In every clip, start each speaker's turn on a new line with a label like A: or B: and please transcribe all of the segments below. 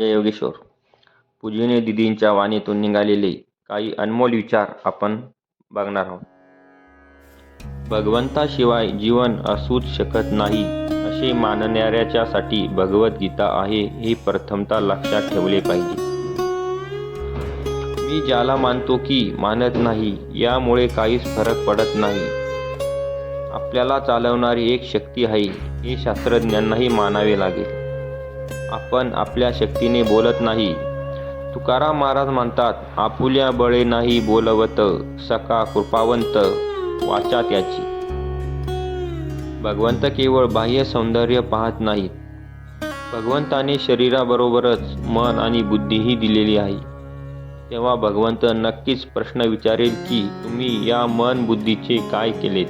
A: जय योगेश्वर पूजनीय दिदींच्या वाणीतून निघालेले काही अनमोल विचार आपण बघणार आहोत. भगवंताशिवाय जीवन असूच शकत नाही असे मानणाऱ्याच्यासाठी भगवद्गीता आहे हे प्रथमता लक्षात ठेवले पाहिजे. मी ज्याला मानतो की मानत नाही यामुळे काहीच फरक पडत नाही. आपल्याला चालवणारी एक शक्ती आहे हे शास्त्रज्ञांनाही मानावे लागेल. आपण आपल्या शक्तीने बोलत नाही. तुकाराम महाराज म्हणतात आपुल्या बळे नाही बोलवत सका कृपावंत वाचा त्याची. भगवंत केवळ बाह्य सौंदर्य पाहत नाहीत भगवंताने शरीराबरोबरच मन आणि बुद्धीही दिलेली आहे. तेव्हा भगवंत नक्कीच प्रश्न विचारेल की तुम्ही या मन बुद्धीचे काय केलेत?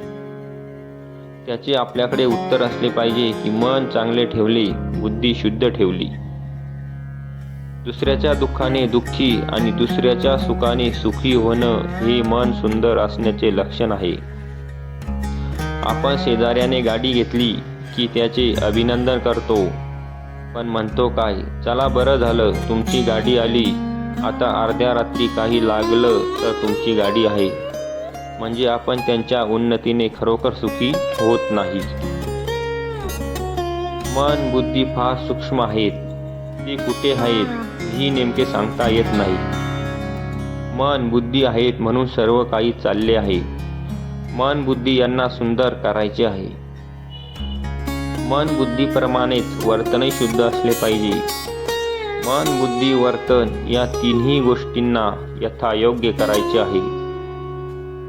A: त्याचे आपल्याकडे उत्तर असले पाहिजे की मन चांगले ठेवले बुद्धी शुद्ध ठेवली. दुसऱ्याच्या दुःखाने दुःखी आणि दुसऱ्याच्या सुखाने सुखी होणं हे मन सुंदर असण्याचे लक्षण आहे. आपण शेजाऱ्याने गाडी घेतली की त्याचे अभिनंदन करतो. पण म्हणतो काय चला बरं झालं तुमची गाडी आली. आता अर्ध्या रात्री काही लागलं तर तुमची गाडी आहे. म्हणजे आपण त्यांच्या उन्नतीने खरोखर सुखी होत नाही. मन बुद्धी फार सूक्ष्म आहेत. ती कुठे आहेत ही नेमके सांगता येत नाही. मन बुद्धी आहेत म्हणून सर्व काही चालले आहे. मन बुद्धी यांना सुंदर करायचे आहे. मन बुद्धीप्रमाणेच वर्तनही शुद्ध असले पाहिजे. मन बुद्धी वर्तन या तिन्ही गोष्टींना यथायोग्य करायचे आहे.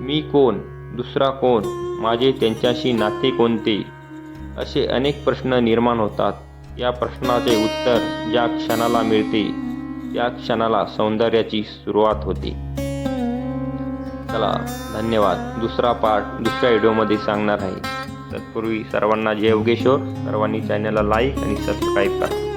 A: मी कोण? दुसरा कोण? माझे त्यांच्याशी नाते कोणते? असे अनेक प्रश्न निर्माण होतात. या प्रश्नाचे उत्तर ज्या क्षणाला मिळते त्या क्षणाला सौंदर्याची सुरुवात होते. चला धन्यवाद. दुसरा पार्ट दुसऱ्या व्हिडिओमध्ये सांगणार आहे. तत्पूर्वी सर्वांना जय योगेश्वर. सर्वांनी चॅनलला लाईक आणि सबस्क्राईब करा.